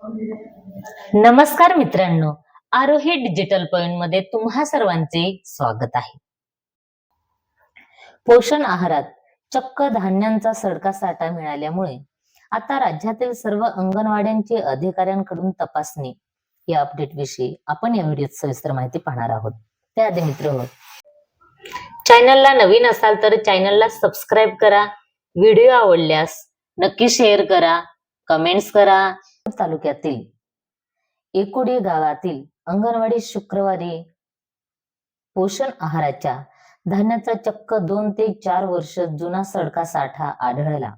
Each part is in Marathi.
नमस्कार मित्रांनो आरोही डिजिटल पॉइंटमध्ये तुम्हा सर्वांचे स्वागत आहे. पोषण आहारात चक्क धान्यांचा सडका साठा मिळाल्यामुळे आता राज्यातील सर्व अंगणवाड्यांची अधिकाऱ्यांकडून तपासणी या अपडेट विषयी आपण या व्हिडिओत सविस्तर माहिती पाहणार आहोत. त्याआधी मित्र हो चॅनलला नवीन असाल तर चॅनलला सबस्क्राईब करा. व्हिडिओ आवडल्यास नक्की शेअर करा कमेंट्स करा. तालुक्यातील एकुडी गावातील अंगणवाडी शुक्रवारी पोषण आहाराच्या धान्याचा चक्क दोन ते चार वर्ष जुना सडका साठा आढळला.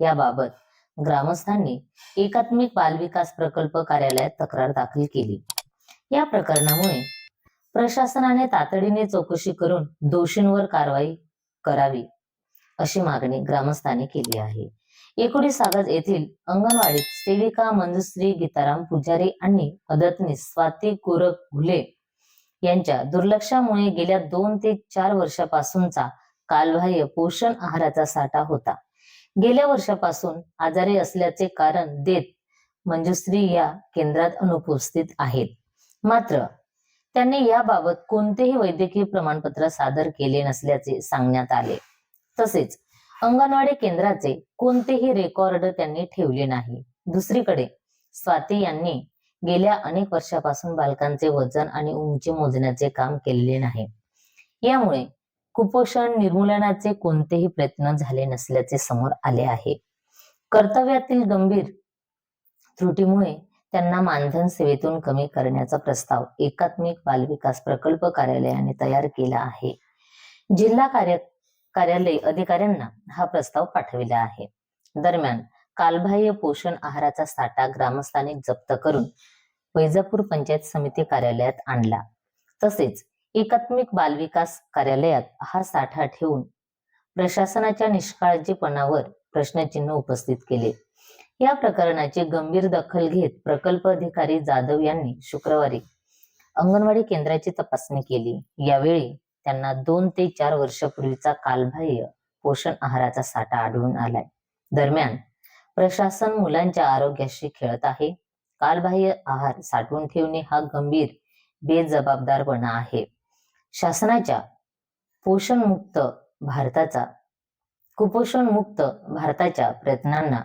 याबाबत ग्रामस्थांनी एकात्मिक बालविकास प्रकल्प कार्यालयात तक्रार दाखल केली. या प्रकरणामुळे प्रशासनाने तातडीने चौकशी करून दोषींवर कारवाई करावी अशी मागणी ग्रामस्थांनी केली आहे. एकोणीस ऑगस्ट येथील अंगणवाडीत सेविका मंजुश्री गीताराम पुजारी आणि मदतनीस स्वाती गोरख घुले यांच्या दुर्लक्षामुळे गेल्या दोन ते चार वर्षापासूनचा कालबाह्य पोषण आहाराचा साठा होता. गेल्या वर्षापासून आजारी असल्याचे कारण देत मंजुश्री या केंद्रात अनुपस्थित आहेत. मात्र त्यांनी याबाबत कोणतेही वैद्यकीय प्रमाणपत्र सादर केले नसल्याचे सांगण्यात आले. तसेच अंगणवाडी केंद्राचे कोणतेही रेकॉर्ड त्यांनी ठेवले नाही. दुसरीकडे स्वाती यांनी गेल्या अनेक वर्षापासून बालकांचे वजन आणि उंची मोजण्याचे काम केलेले नाही. यामुळे कुपोषण निर्मूलनाचे कोणतेही प्रयत्न झाले नसल्याचे समोर आले आहे. कर्तव्यातील गंभीर त्रुटीमुळे त्यांना मानधन सेवेतून कमी करण्याचा प्रस्ताव एकात्मिक बालविकास प्रकल्प कार्यालयाने तयार केला आहे. जिल्हा कार्य कार्यालय अधिकाऱ्यांना हा प्रस्ताव पाठविला आहे. दरम्यान कालबाह्य पोषण आहाराचा साठा ग्रामस्थांनी जप्त करून वैजापूर पंचायत समिती कार्यालयात आणला. तसेच एकात्मिक बालविकास कार्यालयात हा साठा ठेवून प्रशासनाच्या निष्काळजीपणावर प्रश्नचिन्ह उपस्थित केले. या प्रकरणाची गंभीर दखल घेत प्रकल्प अधिकारी जाधव यांनी शुक्रवारी अंगणवाडी केंद्राची तपासणी केली. यावेळी त्यांना दोन ते चार वर्षापूर्वीचा कालबाह्य पोषण आहाराचा साठा आढळून आलाय. दरम्यान प्रशासन मुलांच्या आरोग्याशी खेळत आहे. कालबाह्य आहार साठवून ठेवणे हा गंभीर बेजबाबदारपणा आहे. शासनाच्या पोषण मुक्त भारताचा कुपोषण मुक्त भारताच्या प्रयत्नांना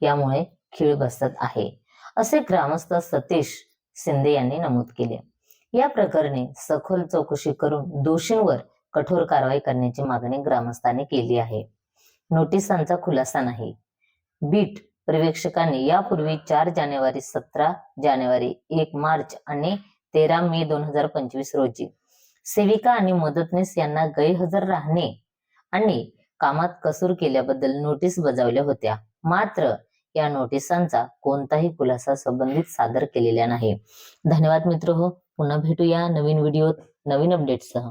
यामुळे खीळ बसत आहे असे ग्रामस्थ सतीश शिंदे यांनी नमूद केले. या प्रकरणी सखोल चौकशी करून दोषींवर कठोर कारवाई करण्याची मागणी ग्रामस्थांनी केली आहे. नोटिसांचा खुलासा नाही. बीट पर्यवेक्षकांनी यापूर्वी चार जानेवारी सतरा जानेवारी एक मार्च आणि तेरा मे दोन हजार पंचवीस रोजी सेविका आणि मदतनीस यांना गैरहजर राहणे आणि कामात कसूर केल्याबद्दल नोटीस बजावल्या होत्या. मात्र या नोटिसांचा कोणताही खुलासा संबंधित सादर केलेला नाही. धन्यवाद मित्र. हो पुन्हा भेटूया नवीन व्हिडिओत नवीन अपडेटसह